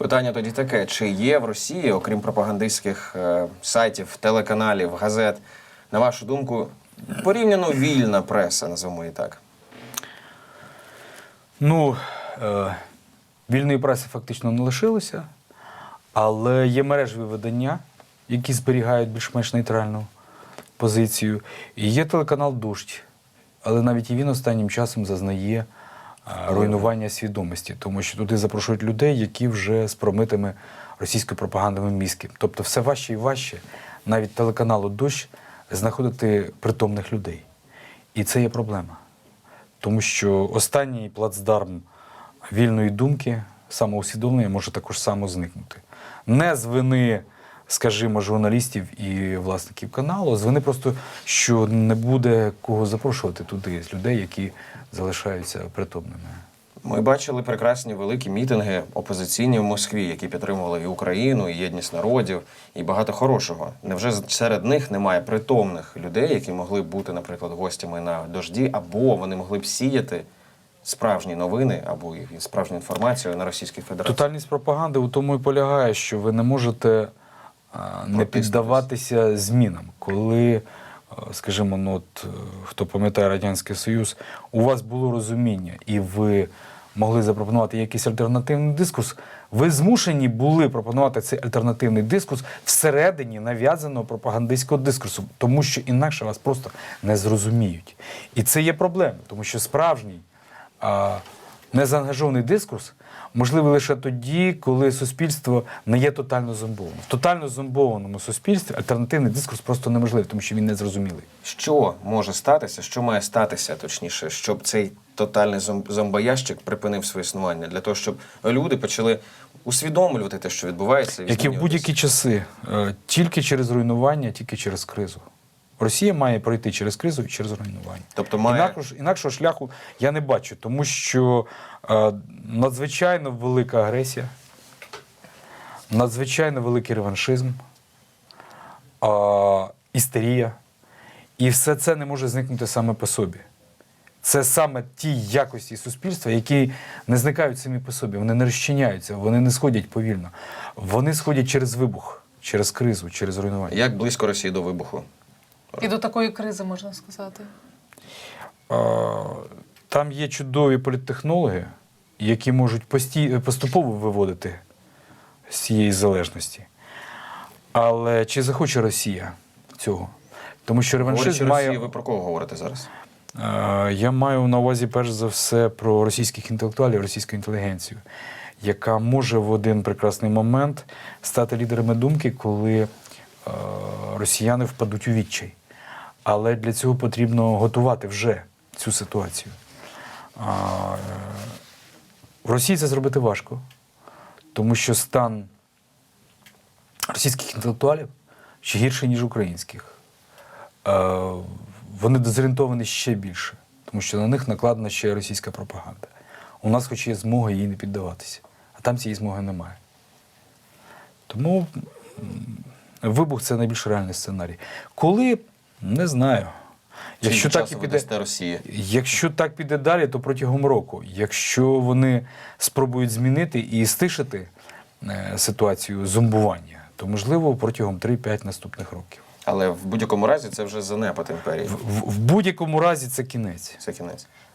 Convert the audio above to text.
Питання тоді таке: чи є в Росії, окрім пропагандистських е, сайтів, телеканалів, газет, на вашу думку, порівняно вільна преса, називаємо її так? Ну, е, вільної преси фактично не лишилося, але є мережеві видання, які зберігають більш-менш нейтральну позицію. І є телеканал Дождь, але навіть і він останнім часом зазнає руйнування свідомості, тому що туди запрошують людей, які вже з промитими російською пропагандою мізки. Тобто все важче і важче навіть телеканалу Дощ знаходити притомних людей. І це є проблема. Тому що останній плацдарм вільної думки, самоусвідомлення може також само зникнути. Не з вини, скажімо, журналістів і власників каналу, вини просто, що не буде кого запрошувати туди з людей, які залишаються притомними. Ми бачили прекрасні великі мітинги опозиційні в Москві, які підтримували і Україну, і єдність народів, і багато хорошого. Невже серед них немає притомних людей, які могли б бути, наприклад, гостями на дожді, або вони могли б сіяти справжні новини або справжню інформацію на Російській Федерації? Тотальність пропаганди у тому і полягає, що ви не можете не піддаватися змінам. Коли, скажімо, ну, от, е, хто пам'ятає Радянський Союз, у вас було розуміння, і ви могли запропонувати якийсь альтернативний дискурс, ви змушені були пропонувати цей альтернативний дискурс всередині нав'язаного пропагандистського дискурсу, тому що інакше вас просто не зрозуміють. І це є проблема, тому що справжній незаангажований дискурс можливий лише тоді, коли суспільство не є тотально зомбованим. В тотально зомбованому суспільстві альтернативний дискурс просто неможливий, тому що він не зрозумілий. Що може статися, що має статися, точніше, щоб цей тотальний зом- зомбоящик припинив своє існування, для того, щоб люди почали усвідомлювати те, що відбувається, і Як і в будь-які часи, е, тільки через руйнування, тільки через кризу. Росія має пройти через кризу і через руйнування. Тобто має- Інакше, інакшого шляху я не бачу, тому що е, надзвичайно велика агресія, надзвичайно великий реваншизм, е, істерія. І все це не може зникнути саме по собі. Це саме ті якості суспільства, які не зникають самі по собі, вони не розчиняються, вони не сходять повільно. Вони сходять через вибух, через кризу, через руйнування. Як близько Росії до вибуху? І до такої кризи можна сказати. Там є чудові політтехнологи, які можуть пості- поступово виводити з цієї залежності. Але чи захоче Росія цього? Тому що реваншизм Росії, має. ви про кого говорите зараз? Я маю на увазі перш за все про російських інтелектуалів, російську інтелігенцію, яка може в один прекрасний момент стати лідерами думки, коли росіяни впадуть у відчай. Але для цього потрібно готувати вже цю ситуацію. В Росії це зробити важко, тому що стан російських інтелектуалів ще гірший, ніж українських. Е, Вони дезорієнтовані ще більше, тому що на них накладена ще російська пропаганда. У нас, хоч є змога їй не піддаватися, а там цієї змоги немає. Тому вибух це найбільш реальний сценарій. Коли не знаю. Якщо так, і піде, Росія, якщо так піде далі, то протягом року. Якщо вони спробують змінити і стишити е, ситуацію зомбування, то можливо протягом 3-5 наступних років. Але в будь-якому разі це вже занепад імперії. В, в, в будь-якому разі це кінець. Це кінець.